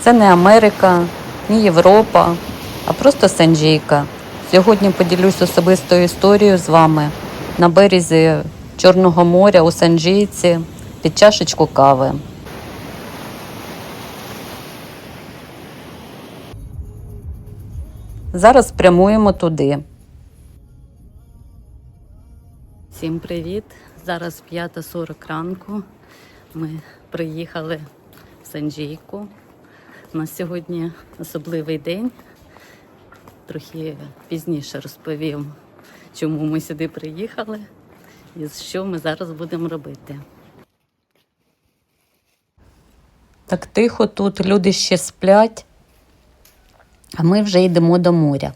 Це не Америка, ні Європа, а просто Санджійка. Сьогодні поділюсь особистою історією з вами на березі Чорного моря у Санджійці під чашечку кави. Зараз прямуємо туди. Всім привіт! Зараз 5.40 ранку. Ми приїхали в Санджійку. У нас сьогодні особливий день. Трохи пізніше розповім, чому ми сюди приїхали і що ми зараз будемо робити. Так тихо тут, люди ще сплять, а ми вже йдемо до моря.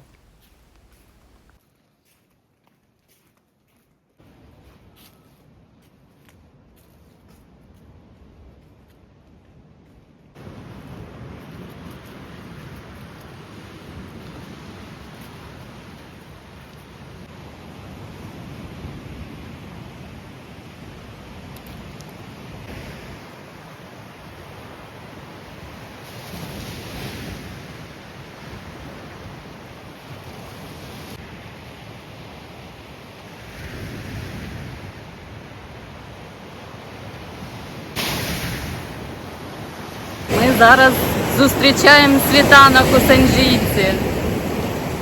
Ми зараз зустрічаємо світанок у Санджійці.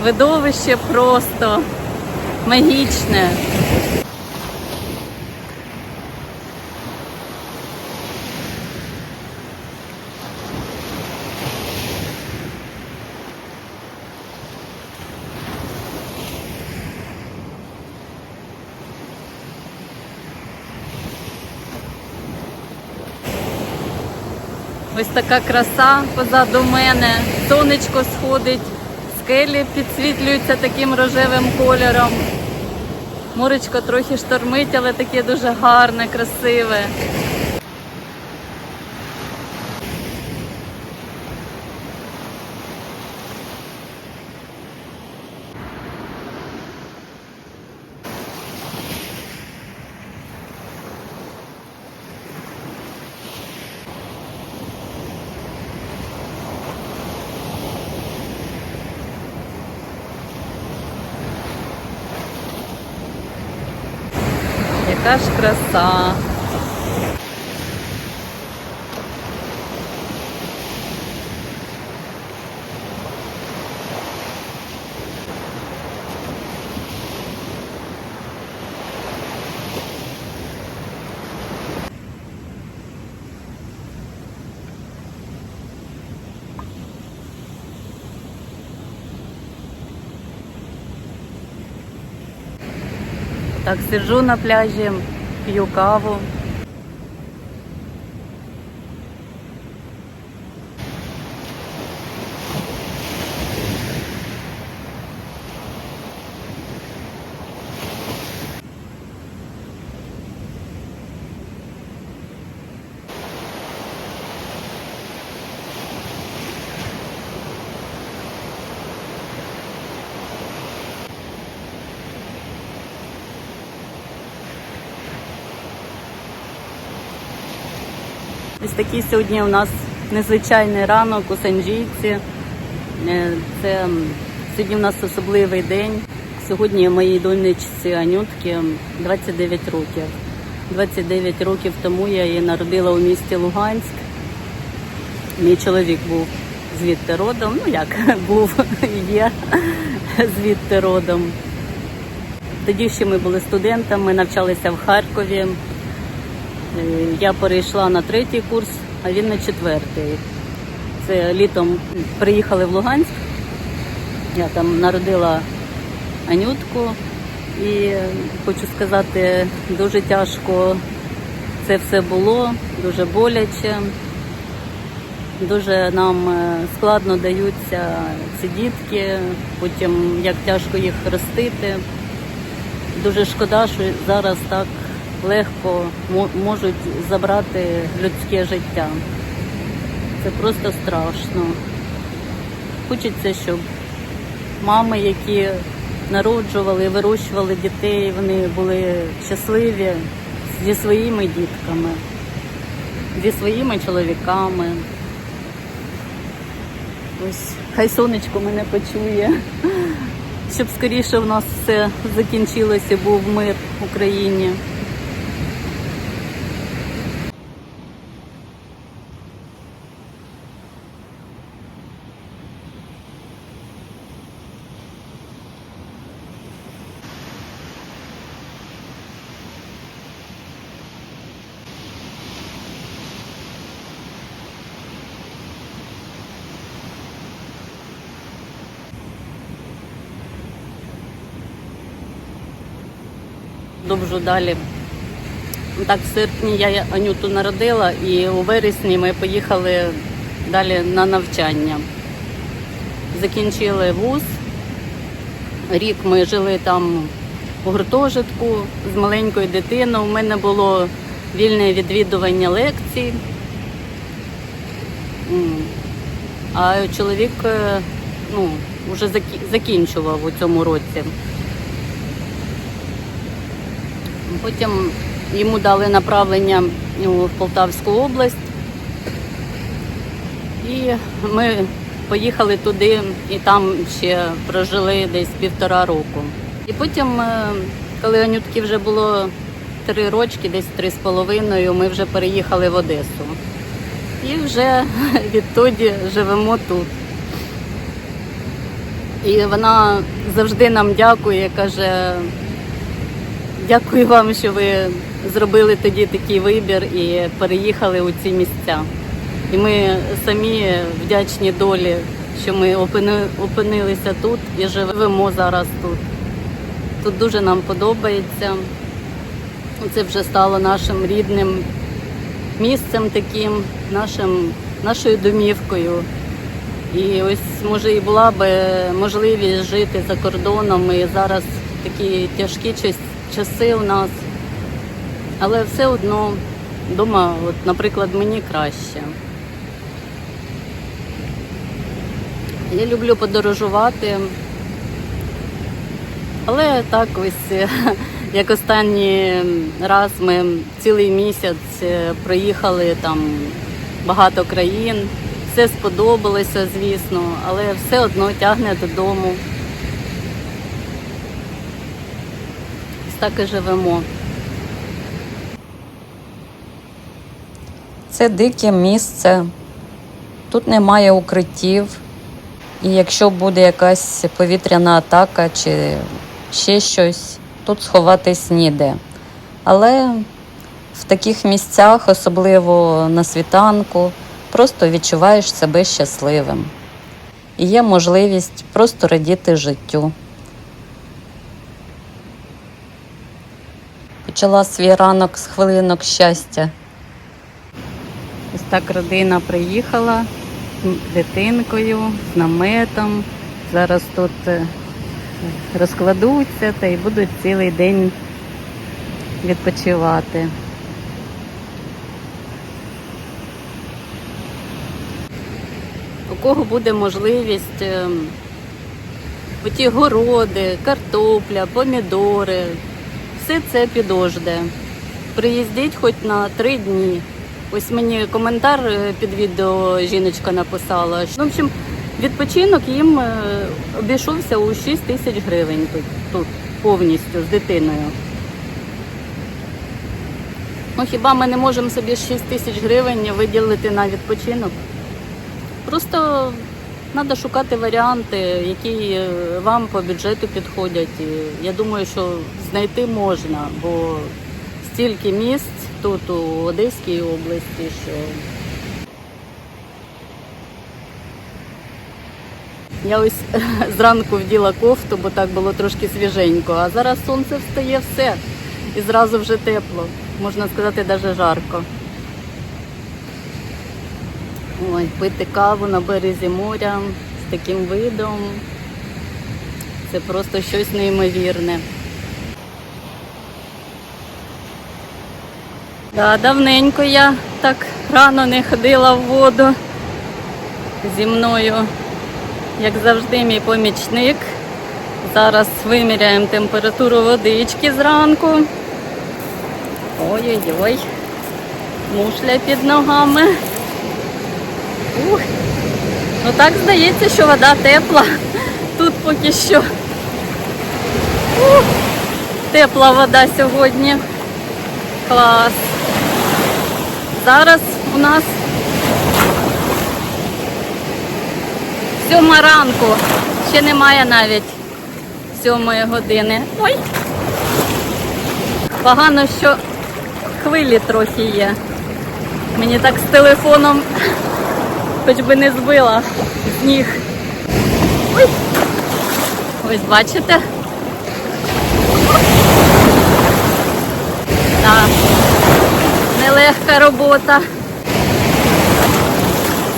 Видовище просто магічне. Ось така краса позаду мене. Сонечко сходить, скелі підсвітлюються таким рожевим кольором. Моречко трохи штормить, але таке дуже гарне, красиве. Яка ж краса. Так сиджу на пляжі, п'ю каву. Ось такий сьогодні у нас незвичайний ранок у Санджійці. Е, Це сьогодні у нас особливий день. Сьогодні моїй донечці Анютки 29 років. 29 років тому я її народила у місті Луганськ. Мій чоловік був звідти родом. Ну як був, є звідти родом. Тоді ще ми були студентами, навчалися в Харкові. Е, Я перейшла на третій курс, а він на четвертий. Це літом приїхали в Луганськ. Я там народила Анютку і хочу сказати, дуже тяжко це все було, дуже боляче. Дуже нам е, складно даються ці дітки, потім як тяжко їх ростити. Дуже шкода, що зараз так легко мо- можуть забрати людське життя. Це просто страшно. Хочеться, щоб мами, які народжували, вирощували дітей, вони були щасливі зі своїми дітками, зі своїми чоловіками. Ось хай сонечко мене почує, щоб скоріше в нас все закінчилося, був мир в Україні. Довжу далі. Так, в серпні я Анюту народила, і у вересні ми поїхали далі на навчання. Закінчили вуз. Рік ми жили там у гуртожитку з маленькою дитиною. У мене було вільне відвідування лекцій. А чоловік е, ну, вже закінчував у цьому році. Потім йому дали направлення в Полтавську область. І ми поїхали туди і там ще прожили десь півтора року. І потім, е, коли Анютки вже було три рочки, десь три з половиною, ми вже переїхали в Одесу. І вже відтоді живемо тут. І вона завжди нам дякує, каже, Дякую вам, що ви зробили тоді такий вибір і переїхали у ці місця. І ми самі вдячні долі, що ми опини- опинилися тут і живемо зараз тут. Тут дуже нам подобається. Це вже стало нашим рідним місцем таким, нашим, нашою домівкою. І ось може і була би можливість жити за кордоном. І зараз такі тяжкі час- часи у нас. Але все одно вдома, от, наприклад, мені краще. Я люблю подорожувати. Але так ось, е, як останній раз ми цілий місяць е, проїхали там багато країн. Все сподобалося, звісно, але все одно тягне додому. Так і живемо. Це дике місце. Тут немає укриттів. І якщо буде якась повітряна атака чи ще щось, тут сховатись ніде. Але в таких місцях, особливо на світанку, просто відчуваєш себе щасливим. І є можливість просто радіти життю. Почала свій ранок з хвилинок щастя. Ось так родина приїхала з дитинкою, з наметом. Зараз тут е, розкладуться та й будуть цілий день відпочивати. У кого буде можливість е, оті городи, картопля, помідори, все це підожде. Приїздіть хоч на три дні. Ось мені коментар е, під відео жіночка написала. що, В общем, відпочинок їм е, обійшовся у 6 тисяч гривень тут, тут повністю з дитиною. Ну хіба ми не можемо собі 6 тисяч гривень виділити на відпочинок? Просто треба шукати варіанти, які е, вам по бюджету підходять. І я думаю, що знайти можна, бо стільки місць тут у Одеській області, що я ось зранку вділа кофту, бо так було трошки свіженько, а зараз сонце встає все і зразу вже тепло, можна сказати, навіть жарко. Ой, пити каву на березі моря з таким видом. Це просто щось неймовірне. Да, давненько я так рано не ходила в воду. Зі мною, як завжди, мій помічник. Зараз виміряємо температуру водички зранку. Ой-ой-ой, мушля під ногами. Ух. Ну так здається, що вода тепла. Тут поки що. Ух, тепла вода сьогодні. Клас. Зараз у нас сьома ранку. Ще немає навіть сьомої години. Ой! Погано, що хвилі трохи є. Мені так з телефоном хоч би не збила ніг. Ой! Ось бачите? Так. Нелегка робота.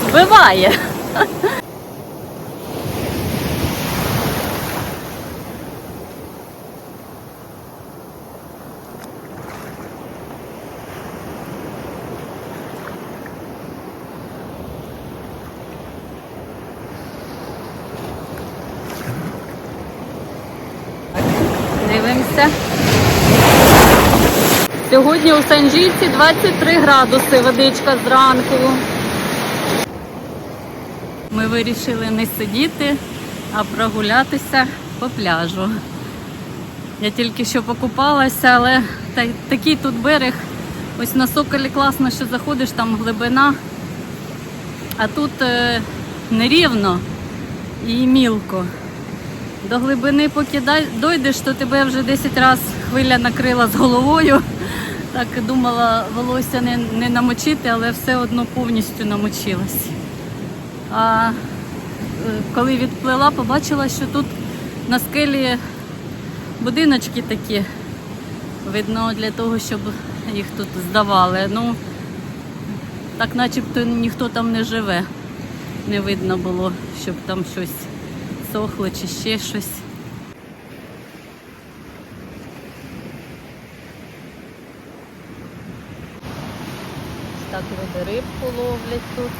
Вбиває. Сьогодні у Санжійці 23 градуси водичка зранку. Ми вирішили не сидіти, а прогулятися по пляжу. Я тільки що покупалася, але та- такий тут берег. Ось на Соколі класно, що заходиш, там глибина, а тут е, нерівно і мілко. До глибини, поки дойдеш, то тебе вже 10 разів хвиля накрила з головою. Так думала волосся не, не намочити, але все одно повністю намочилась. А е, коли відплила, побачила, що тут на скелі будиночки такі. Видно, для того, щоб їх тут здавали. Ну, так начебто ніхто там не живе. Не видно було, щоб там щось сохло чи ще щось. Так люди рибку ловлять тут.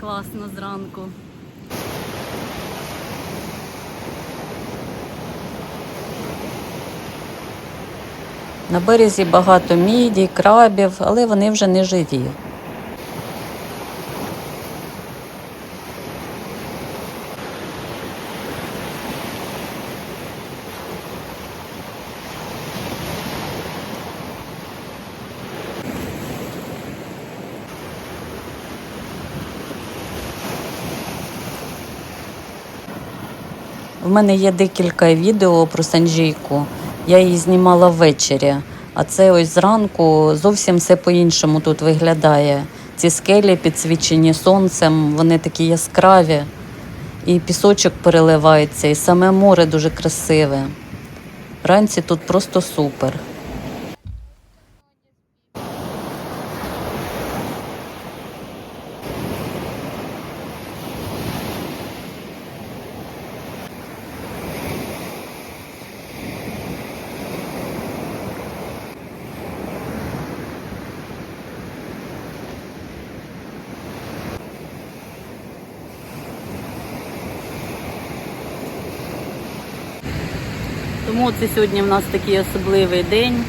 Класно зранку. На березі багато мідій, крабів, але вони вже не живі. В мене є декілька відео про Санжійку. Я її знімала ввечері, а це ось зранку зовсім все по-іншому тут виглядає. Ці скелі підсвічені сонцем, вони такі яскраві, і пісочок переливається, і саме море дуже красиве. Вранці тут просто супер. Тому це сьогодні в нас такий особливий день.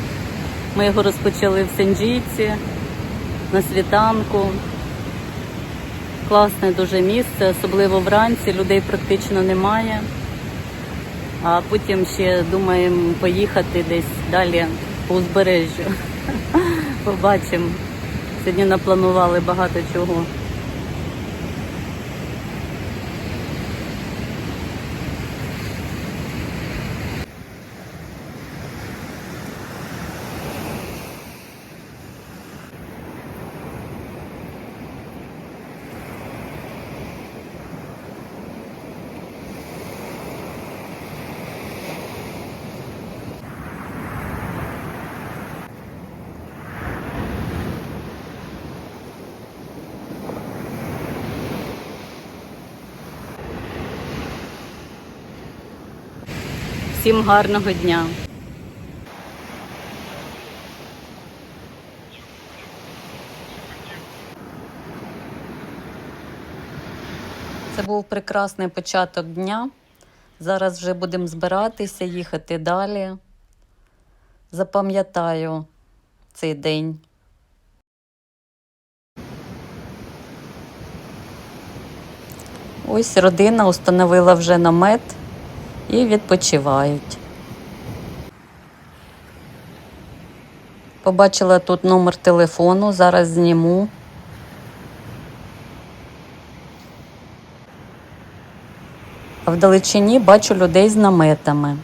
Ми його розпочали в Сенджійці на світанку. Класне дуже місце, особливо вранці, людей практично немає. А потім ще думаємо поїхати десь далі по узбережжю. Побачимо. Сьогодні напланували багато чого. Всім гарного дня. Це був прекрасний початок дня. Зараз вже будемо збиратися, їхати далі. Запам'ятаю цей день. Ось родина установила вже намет і відпочивають. Побачила тут номер телефону, зараз зніму. А вдалечині бачу людей з наметами.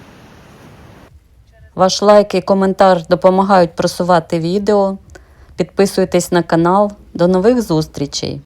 Ваш лайк і коментар допомагають просувати відео. Підписуйтесь на канал. До нових зустрічей!